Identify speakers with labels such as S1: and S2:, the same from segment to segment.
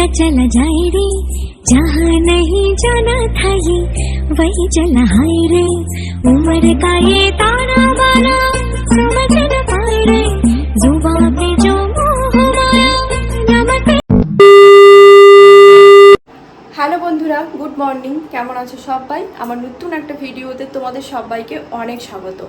S1: के उड़ा चला जाए रे जहाँ नहीं जाना था ये वही चला हाय रे उम्र का ये ताना बाना समझ न पाए रे जुबा पे जो मोह माया नमक
S2: হ্যালো বন্ধুরা গুড মর্নিং কেমন আছো সবাই আমার নতুন একটা ভিডিওতে তোমাদের সবাইকে অনেক স্বাগত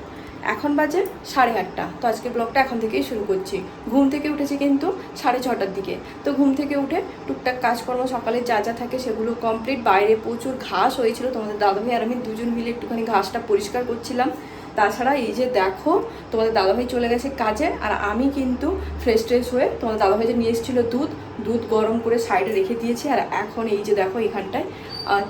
S2: এখন বাজে সাড়ে আটটা। তো আজকে ব্লগটা এখন থেকেই শুরু করছি। ঘুম থেকে উঠেছি কিন্তু সাড়ে ছটার দিকে। তো ঘুম থেকে উঠে টুকটাক কাজকর্ম, সকালে যা যা থাকে সেগুলো কমপ্লিট বাইরে প্রচুর ঘাস হয়েছিল। তোমাদের দাদাভাই আর আমি দুজন মিলে একটুখানি ঘাসটা পরিষ্কার করছিলাম। তাছাড়া এই যে দেখো, তোমাদের দাদাভাই চলে গেছে কাজে। আর আমি কিন্তু ফ্রেশ ট্রেশ হয়ে তোমাদের দাদাভাই যে নিয়ে এসেছিল দুধ। দুধ গরম করে সাইডে রেখে দিয়েছি আর এখন এই যে দেখো এখানটায়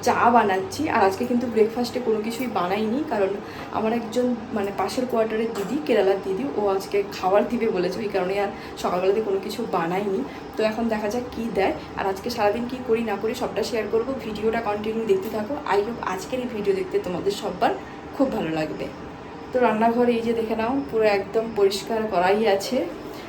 S2: চা বানাচ্ছি। আর আজকে কিন্তু ব্রেকফাস্টে কোনো কিছুই বানাইনি, কারণ আমার একজন মানে পাশের কোয়ার্টারের দিদি, কেরালার দিদি, ও আজকে খাবার দিবে বলেছে। ওই কারণে আর সকালবেলাতে কোনো কিছু বানাইনি। তো এখন দেখা যাক কী দেয়। আর আজকে সারাদিন কী করি না করি সবটা শেয়ার করব। ভিডিওটা কন্টিনিউ দেখতে থাকো। আই হোপ আজকের এই ভিডিও দেখতে তোমাদের সবার খুব ভালো লাগবে। তো রান্নাঘরে এই যে দেখে নাও, পুরো একদম পরিষ্কার করাই আছে।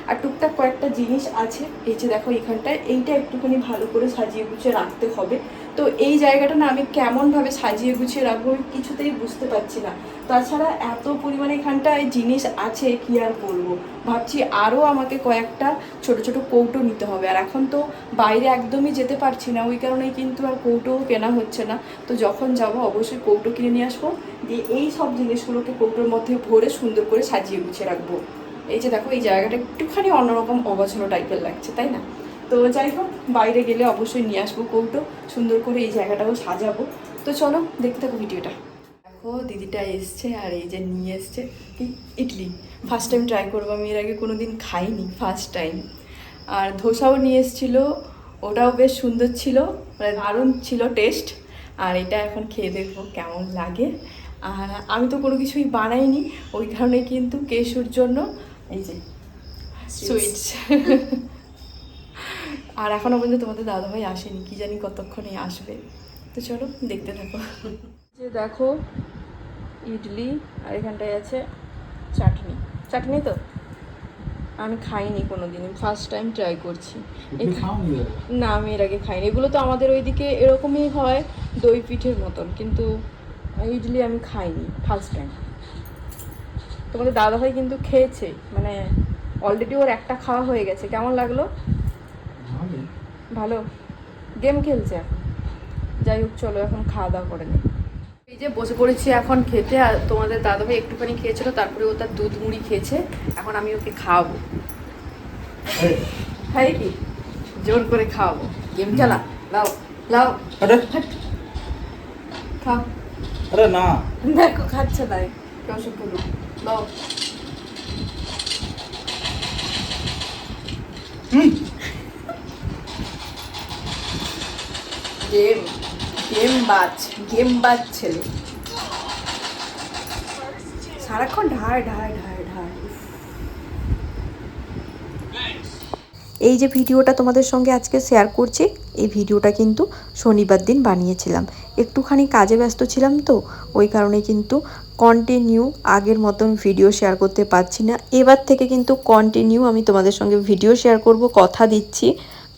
S2: আর টুকটাক কয়েকটা জিনিস আছে। এই যে দেখো এখানটায়, এইটা একটুখানি ভালো করে সাজিয়ে গুছিয়ে রাখতে হবে। তো এই জায়গাটা না আমি কেমনভাবে সাজিয়ে গুছিয়ে রাখব আমি কিছুতেই বুঝতে পারছি না। তাছাড়া এত পরিমাণে এখানটায় জিনিস আছে, কি আর করব ভাবছি আরও আমাকে কয়েকটা ছোট ছোট কৌটো নিতে হবে। আর এখন তো বাইরে একদমই যেতে পারছি না, ওই কারণেই কিন্তু আর কৌটোও কেনা হচ্ছে না। তো যখন যাব অবশ্যই কৌটো কিনে নিয়ে আসব। দিয়ে এই সব জিনিসগুলোকে কৌটোর মধ্যে ভরে সুন্দর করে সাজিয়ে গুছিয়ে রাখব। এই যে দেখো, এই জায়গাটা একটুখানি অন্যরকম অগোছালো টাইপের লাগছে, তাই না? তো যাই হোক, বাইরে গেলে অবশ্যই নিয়ে আসব কৌটো, সুন্দর করে এই জায়গাটাও সাজাবো। তো চলো, দেখতে থাকো ভিডিওটা। দেখো, দিদিটা এসছে আর এই যে নিয়ে এসছে ইডলি। ফার্স্ট টাইম ট্রাই করব, আমি এর আগে কোনো দিন খাইনি ফার্স্ট টাইম আর ধোসাও নিয়ে এসেছিল, ওটাও বেশ সুন্দর ছিল মানে দারুণ ছিল টেস্ট আর এটা এখন খেয়ে দেখব কেমন লাগে। আর আমি তো কোনো কিছুই বানাইনি, ওই কারণে কিন্তু কেশুর জন্য এই যে সুইটস আর এখনও পর্যন্ত তোমাদের দাদাভাই আসেনি কি জানি কতক্ষণে আসবে। তো চলো দেখতে থাকো। যে দেখো ইডলি আর এখানটায় আছে চাটনি। চাটনি তো? আমি খাইনি কোনো দিন ফার্স্ট টাইম ট্রাই করছি না আমি এর আগে খাইনি। এগুলো তো আমাদের ওইদিকে এরকমই হয় দই পিঠের মতন কিন্তু ইডলি আমি খাইনি ফার্স্ট টাইম তোমাদের দাদাভাই কিন্তু খেয়েছে মানে অলরেডি ওর একটা খাওয়া হয়ে গেছে। কেমন লাগল? ভালো? গেম খেলছে এখন। যাই হোক চলো এখন খাওয়া দাওয়া করে নিই। এই যে বসে পড়েছি এখন খেতে আর তোমাদের দাদাভাই একটুখানি খেয়েছিল তারপরে ও তার দুধ মুড়ি খেয়েছে। এখন আমি ওকে খাওয়াবো। খাই কি? জোর করে খাওয়াবো। গেম চালা? লাও লাও
S3: আরে।
S2: খাও।
S3: আরে না।
S2: দেখো খাচ্ছে তাই। কেউ
S3: হুম
S2: গেম গেম বাজ গেম বাজ ছেলে সারাক্ষণ ঢায় ঢায় ঢায় ঢায় উফ।
S4: এই যে ভিডিওটা তোমাদের সঙ্গে আজকে শেয়ার করছি, এই ভিডিওটা কিন্তু শনিবার দিন বানিয়েছিলাম। একটুখানি কাজে ব্যস্ত ছিলাম তো, ওই কারণে কিন্তু কন্টিনিউ আগের মতন ভিডিও শেয়ার করতে পারছি না। এবার থেকে কিন্তু কন্টিনিউ আমি তোমাদের সঙ্গে ভিডিও শেয়ার করব, কথা দিচ্ছি।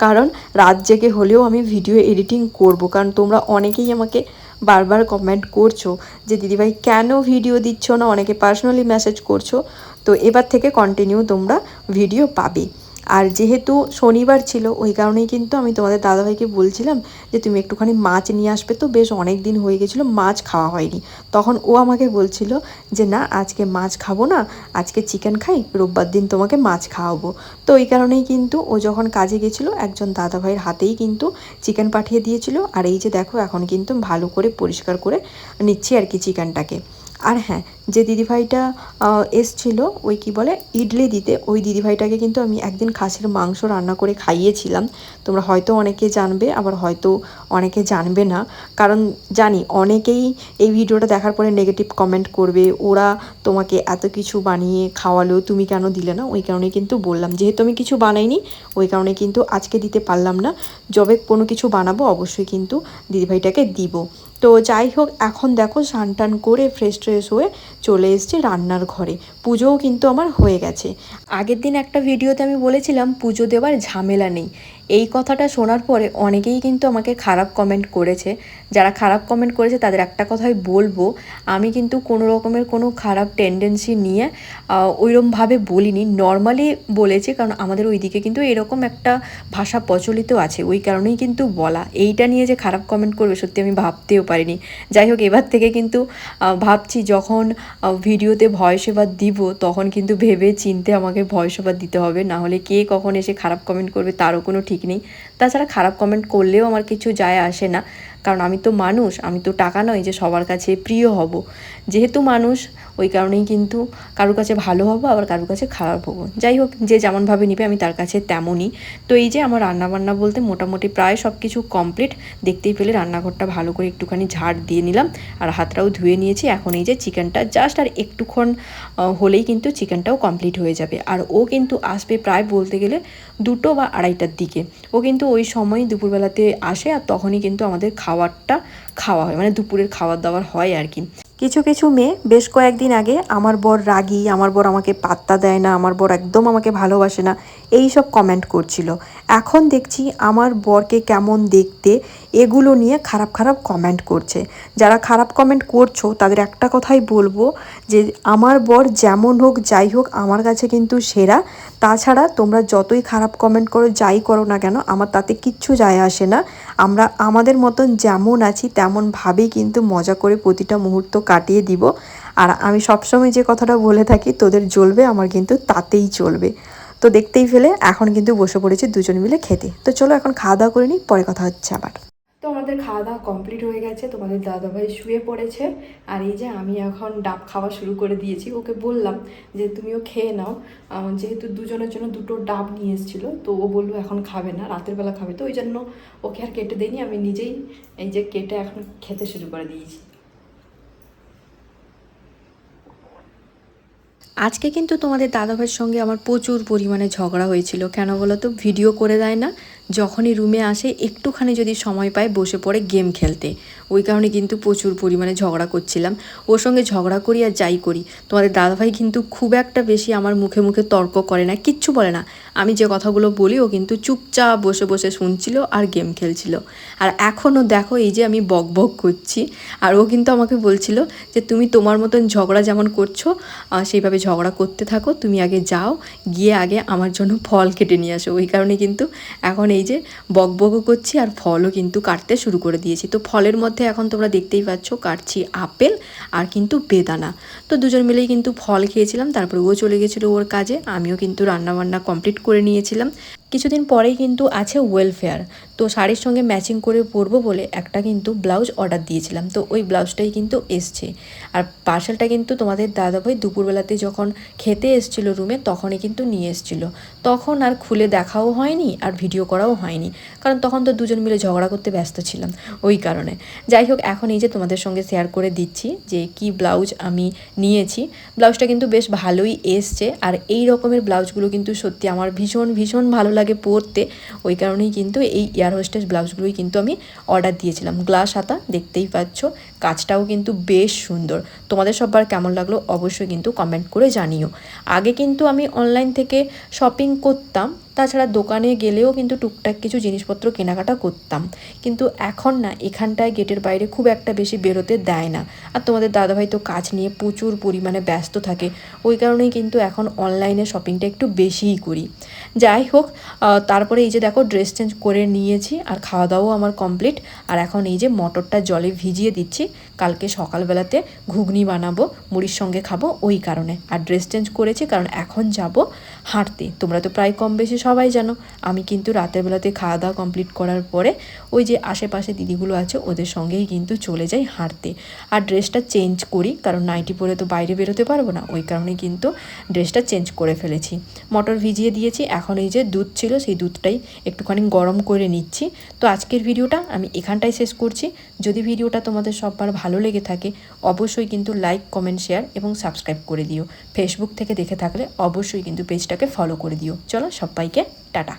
S4: কারণ রাত জেগে হলেও আমি ভিডিও এডিটিং করব, কারণ তোমরা অনেকেই আমাকে বারবার কমেন্ট করছ যে, দিদিভাই, কেন ভিডিও দিচ্ছ না? অনেকে পার্সোনালি মেসেজ করছ। তো এবার থেকে কন্টিনিউ তোমরা ভিডিও পাবে। আর যেহেতু শনিবার ছিল, ওই কারণেই কিন্তু আমি তোমাদের দাদাভাইকে বলছিলাম যে তুমি একটুখানি মাছ নিয়ে আসবে তো, বেশ অনেক দিন হয়ে গেছিল, মাছ খাওয়া হয়নি। তখন ও আমাকে বলছিল যে, না, আজকে মাছ খাব না, আজকে চিকেন খাই, রোববার দিন তোমাকে মাছ খাওয়াবো। তো ওই কারণেই কিন্তু ও যখন কাজে গেছিল, একজন দাদাভাইয়ের হাতেই কিন্তু চিকেন পাঠিয়ে দিয়েছিল। আর এই যে দেখো, এখন কিন্তু ভালো করে পরিষ্কার করে নিচ্ছি আর কি চিকেনটাকে আর হ্যাঁ যে দিদিভাইটা এসছিল, ওই কি বলে, ইডলি দিতে, ওই দিদিভাইটাকে কিন্তু আমি একদিন খাসির মাংস রান্না করে খাইয়েছিলাম। তোমরা হয়তো অনেকে জানবে, আবার হয়তো অনেকে জানবে না। কারণ জানি, অনেকেই এই ভিডিওটা দেখার পরে নেগেটিভ কমেন্ট করবে, ওরা তোমাকে এত কিছু বানিয়ে খাওয়ালো, তুমি কেন দিলে না? ওই কারণে কিন্তু বললাম। যেহেতু আমি কিছু বানাইনি, ওই কারণে কিন্তু আজকে দিতে পারলাম না। যবে কোনো কিছু বানাবো, অবশ্যই কিন্তু দিদিভাইটাকে দিব। তো যাই হোক, এখন দেখো স্নান টান করে ফ্রেশ ট্রেশ হয়ে চলে এসেছি রান্নার ঘরে। পুজোও কিন্তু আমার হয়ে গেছে। আগের দিন একটা ভিডিওতে আমি বলেছিলাম, পুজো দেওয়ার ঝামেলা নেই। এই কথাটা শোনার পরে অনেকেই কিন্তু আমাকে খারাপ কমেন্ট করেছে। যারা খারাপ কমেন্ট করেছে, তাদের একটা কথাই বলব, আমি কিন্তু কোনো রকমের কোনো খারাপ টেন্ডেন্সি নিয়ে ওইরমভাবে বলিনি। নর্মালি বলেছি, কারণ আমাদের ওইদিকে কিন্তু এরকম একটা ভাষা প্রচলিত আছে, ওই কারণেই কিন্তু বলা। এইটা নিয়ে যে খারাপ কমেন্ট করবে, সত্যি আমি ভাবতেও পারিনি। যাই হোক, এবার থেকে কিন্তু ভাবছি যখন ভিডিওতে ভয়েস ওভার দিব, তখন কিন্তু ভেবে চিনতে আমাকে ভয়েস ওভার দিতে হবে। না হলে কে কখন এসে খারাপ কমেন্ট করবে, তারও কোনো ঠিক নেই। তাছাড়া খারাপ কমেন্ট করলেও আমার কিছু যায় আসে না। কারণ আমি তো মানুষ, আমি তো টাকা নয় যে সবার কাছে প্রিয় হব। যেহেতু মানুষ ওই কারণেই কিন্তু কারোর কাছে ভালো হব, আবার কারোর কাছে খারাপ হব। যাই হোক, যে যেমনভাবে নিবে, আমি তার কাছে তেমনই। তো এই যে আমার রান্নাবান্না বলতে মোটামুটি প্রায় সব কিছু কমপ্লিট দেখতেই পেলে রান্নাঘরটা ভালো করে একটুখানি ঝাড় দিয়ে নিলাম, আর হাতটাও ধুয়ে নিয়েছি। এখন এই যে চিকেনটা জাস্ট আর একটুক্ষণ হলেই কিন্তু চিকেনটাও কমপ্লিট হয়ে যাবে। আর ও কিন্তু আসবে প্রায় বলতে গেলে দুটো বা আড়াইটার দিকে। ও কিন্তু ওই সময় দুপুরবেলাতে আসে, আর তখনই কিন্তু আমাদের খাবারটা খাওয়া হয়। মানে দুপুরের খাবার দাবার হয় আর কি। কিছু কিছু মেয়ে বেশ কয়েকদিন আগে আমার বর রাগি, আমার বর আমাকে পাত্তা দেয় না, আমার বর একদম আমাকে ভালোবাসে না এই সব কমেন্ট করছিল। এখন দেখছি আমার বরকে কেমন দেখতে এগুলো নিয়ে খারাপ খারাপ কমেন্ট করছে। যারা খারাপ কমেন্ট করছ, তাদের একটা কথাই বলব যে, আমার বর যেমন হোক, যাই হোক, আমার কাছে কিন্তু সেরা। তাছাড়া তোমরা যতই খারাপ কমেন্ট করো, যাই করো না কেন, আমার তাতে কিচ্ছু যায় আসে না। আমরা, আমাদের মতন যেমন আছি তেমনভাবেই কিন্তু মজা করে প্রতিটা মুহূর্ত কাটিয়ে দিব। আর আমি সবসময় যে কথাটা বলে থাকি, তোদের জ্বলবে, আমার কিন্তু তাতেই চলবে। তো দেখতেই ফেলে, এখন কিন্তু বসে পড়েছি দুজন মিলে খেতে। তো চলো, এখন খাওয়া দাওয়া করে নিই, পরে কথা হচ্ছে আবার।
S2: তো আমাদের খাওয়া দাওয়া কমপ্লিট হয়ে গেছে। তোমাদের দাদাভাই শুয়ে পড়েছে। আর এই যে আমি এখন ডাব খাওয়া শুরু করে দিয়েছি। ওকে বললাম যে, তুমিও খেয়ে নাও। যেহেতু দুজনের জন্য দুটো ডাব নিয়ে এসেছিল, তো ও বলল, এখন খাবে না, রাতের বেলা খাবে। তো ওই জন্য ওকে আর কেটে দিইনি। আমি নিজেই এই যে কেটে এখন খেতে শুরু করে দিয়েছি।
S4: আজকে কিন্তু তোমাদের দাদাভাইয়ের সঙ্গে আমার প্রচুর পরিমাণে ঝগড়া হয়েছিল। কেন বলো তো? ভিডিও করে দেয় না। যখনই রুমে আসে, একটুখানি যদি সময় পায় বসে পড়ে গেম খেলতে। ওই কারণে কিন্তু প্রচুর পরিমাণে ঝগড়া করছিলাম। ওর সঙ্গে ঝগড়া করি আর যাই করি। তোমাদের দাদাভাই কিন্তু খুব একটা বেশি আমার মুখে মুখে তর্ক করে না, কিচ্ছু বলে না। আমি যে কথাগুলো বলি, ও কিন্তু চুপচাপ বসে বসে শুনছিল আর গেম খেলছিল। আর এখনও দেখো, এই যে আমি বক বক করছি। আর ও কিন্তু আমাকে বলছিল যে, তুমি তোমার মতন ঝগড়া যেমন করছ সেইভাবে ঝগড়া করতে থাকো। তুমি আগে যাও, গিয়ে আগে আমার জন্য ফল কেটে নিয়ে আসো। ওই কারণে কিন্তু এখন এই যে বক বকও করছি আর ফলও কিন্তু কাটতে শুরু করে দিয়েছি। তো ফলের মধ্যে এখন তোমরা দেখতেই পাচ্ছ কাটছি আপেল আর কিন্তু বেদানা। তো দুজন মিলেই কিন্তু ফল খেয়েছিলাম, তারপরে ও চলে গেছিল ওর কাজে, আমিও কিন্তু রান্নাবান্না কমপ্লিট করে নিয়েছিলাম। কিছুদিন পরেই কিন্তু আছে ওয়েলফেয়ার তো শাড়ির সঙ্গে ম্যাচিং করে পরবো বলে একটা কিন্তু ব্লাউজ অর্ডার দিয়েছিলাম। তো ওই ব্লাউজটাই কিন্তু এসছে। আর পার্সেলটা কিন্তু তোমাদের দাদাভাই দুপুরবেলাতে যখন খেতে এসছিল রুমে তখনই কিন্তু নিয়ে এসছিল। তখন আর খুলে দেখাও হয়নি আর ভিডিও করাও হয়নি। কারণ তখন তো দুজন মিলে ঝগড়া করতে ব্যস্ত ছিলাম ওই কারণে। যাই হোক, এখন এই যে তোমাদের সঙ্গে শেয়ার করে দিচ্ছি যে কি ব্লাউজ আমি নিয়েছি। ব্লাউজটা কিন্তু বেশ ভালোই এসছে। আর এই রকমের ব্লাউজগুলো কিন্তু সত্যি আমার ভীষণ ভীষণ ভালো লাগে পরতে। ওই কারণেই কিন্তু এই এয়ার হোস্টেস ব্লাউজগুলোই কিন্তু আমি অর্ডার দিয়েছিলাম। গ্লাস, হাতা, দেখতেই পাচ্ছ। কাজটাও কিন্তু বেশ সুন্দর। তোমাদের সবার কেমন লাগল অবশ্যই কিন্তু কমেন্ট করে জানিও। আগে কিন্তু আমি অনলাইন থেকে শপিং করতাম। তাছাড়া দোকানে গেলেও কিন্তু টুকটাক কিছু জিনিসপত্র কেনাকাটা করতাম। কিন্তু এখন না, এখানটায় গেটের বাইরে খুব একটা বেশি বেরোতে দেয় না। আর তোমাদের দাদাভাই তো কাজ নিয়ে প্রচুর পরিমাণে ব্যস্ত থাকে। ওই কারণেই কিন্তু এখন অনলাইনে শপিংটা একটু বেশিই করি। যাই হোক তারপরে এই যে দেখো ড্রেস চেঞ্জ করে নিয়েছি আর খাওয়া দাওয়াও আমার কমপ্লিট আর এখন এই যে মটরটা জলে ভিজিয়ে দিচ্ছি, কালকে সকালবেলাতে ঘুগনি বানাবো, মুড়ির সঙ্গে খাব ওই কারণে। আর ড্রেস চেঞ্জ করেছি কারণ এখন যাব হাঁটতে। তোমরা তো প্রায় কম বেশি সবাই জানো, আমি কিন্তু রাতের বেলাতে খাওয়া দাওয়া কমপ্লিট করার পরে ওই যে আশেপাশে দিদিগুলো আছে, ওদের সঙ্গেই কিন্তু চলে যাই হাঁটতে। আর ড্রেসটা চেঞ্জ করি, কারণ নাইটি পরে তো বাইরে বেরোতে পারব না, ওই কারণে কিন্তু ড্রেসটা চেঞ্জ করে ফেলেছি। মটর ভিজিয়ে দিয়েছি, এখন এই যে দুধ ছিল, সেই দুধটাই একটুখানি গরম করে নিচ্ছি। তো আজকের ভিডিওটা আমি এখানটাই শেষ করছি। যদি ভিডিওটা তোমাদের সববার ভালো লেগে থাকে, অবশ্যই কিন্তু লাইক কমেন্ট শেয়ার এবং সাবস্ক্রাইব করে দিও। ফেসবুক থেকে দেখে থাকলে অবশ্যই কিন্তু পেজটাকে ফলো করে দিও। চলো সবাইকে টাটা।